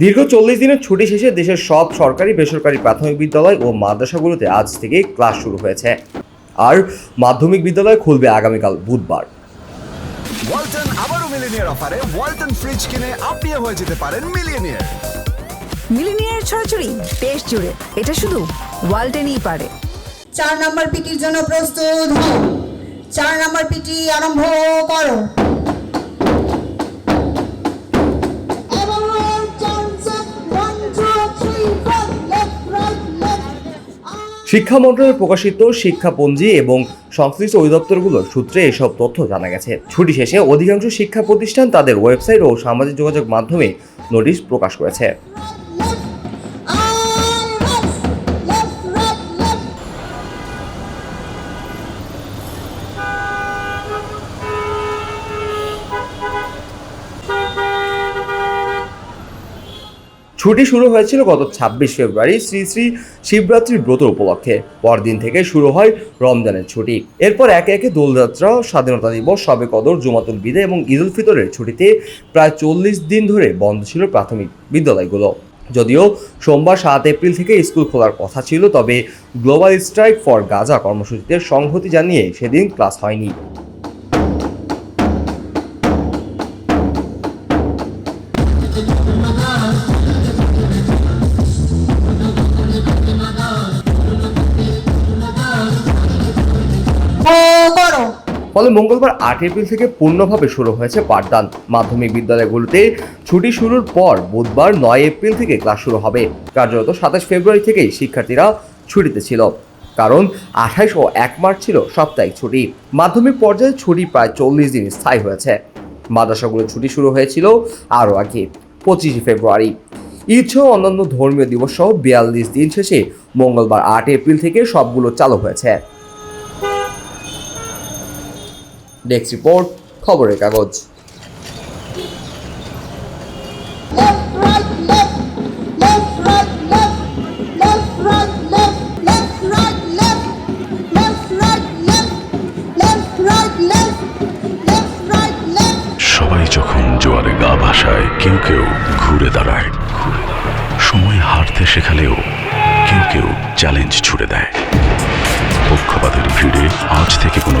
দীর্ঘ চল্লিশ দিনের ছুটি শেষে দেশের সব সরকারি বেসরকারি প্রাথমিক বিদ্যালয় ও মাদ্রাসাগুলোতে আজ থেকে ক্লাস শুরু হয়েছে। আর মাধ্যমিক বিদ্যালয় খুলবে আগামীকাল বুধবার। ওয়ালটন আবারও মিলিনিয়ার অফারে ওয়ালটন ফ্রিজ কিনে আপনিও হয়ে যেতে পারেন মিলিয়নিয়ার মিলিনিয়ার ছড়াছড়ি দেশ জুড়ে এটা শুধু ওয়ালটেনই পারে। চার নম্বর পিটির জন্য প্রস্তুত হও। চার নম্বর পিটি আরম্ভ করো। শিক্ষা মন্ত্রণালয় প্রকাশিত শিক্ষাপঞ্জি এবং সংশ্লিষ্ট অধিদপ্তরগুলোর সূত্রে এসব তথ্য জানা গেছে। ছুটি শেষে অধিকাংশ শিক্ষা প্রতিষ্ঠান তাদের ওয়েবসাইট ও সামাজিক যোগাযোগ মাধ্যমে নোটিশ প্রকাশ করেছে। ছুটি শুরু হয়েছিল গত ছাব্বিশ ফেব্রুয়ারি শ্রী শ্রী শিবরাত্রি ব্রত উপলক্ষে। পরদিন থেকে শুরু হয় রমজানের ছুটি। এরপর একে একে দোলযাত্রা, স্বাধীনতা দিবস সবে কদর, জুমাতুল বিদে এবং ঈদ উল ফিতরের ছুটিতে প্রায় চল্লিশ দিন ধরে বন্ধ ছিল প্রাথমিক বিদ্যালয়গুলো। যদিও সোমবার সাত এপ্রিল থেকে স্কুল খোলার কথা ছিল, তবে গ্লোবাল স্ট্রাইক ফর গাজা কর্মসূচিতে সংহতি জানিয়ে সেদিন ক্লাস হয়নি। ফলে মঙ্গলবার আট এপ্রিল থেকে পূর্ণভাবে শুরু হয়েছে পাঠদান। মাধ্যমিক বিদ্যালয়গুলোতে ছুটি শুরুর পর বুধবার নয় এপ্রিল থেকে ক্লাস শুরু হবে। কার্যত সাতাশ ফেব্রুয়ারি থেকেই শিক্ষার্থীরা ছুটিতে ছিল। কারণ আঠাইশ ও এক মার্চ ছিল সাপ্তাহিক ছুটি। মাধ্যমিক পর্যায়ে ছুটি প্রায় চল্লিশ দিন স্থায়ী হয়েছে। মাদ্রাসাগুলোর ছুটি শুরু হয়েছিল আরও আগে, পঁচিশে ফেব্রুয়ারি। ঈদ সহ অন্যান্য ধর্মীয় দিবস সহ বিয়াল্লিশ দিন শেষে মঙ্গলবার আট এপ্রিল থেকে সবগুলো চালু হয়েছে। Left. রিপোর্ট right, কাগজ সবাই যখন জোয়ারে গা ভাসায় কেউ কেউ ঘুরে দাঁড়ায় সময় হারতে শেখালেও কেউ কেউ চ্যালেঞ্জ ছুড়ে দেয় পক্ষপাতের ভিড়ে আজ থেকে কোনো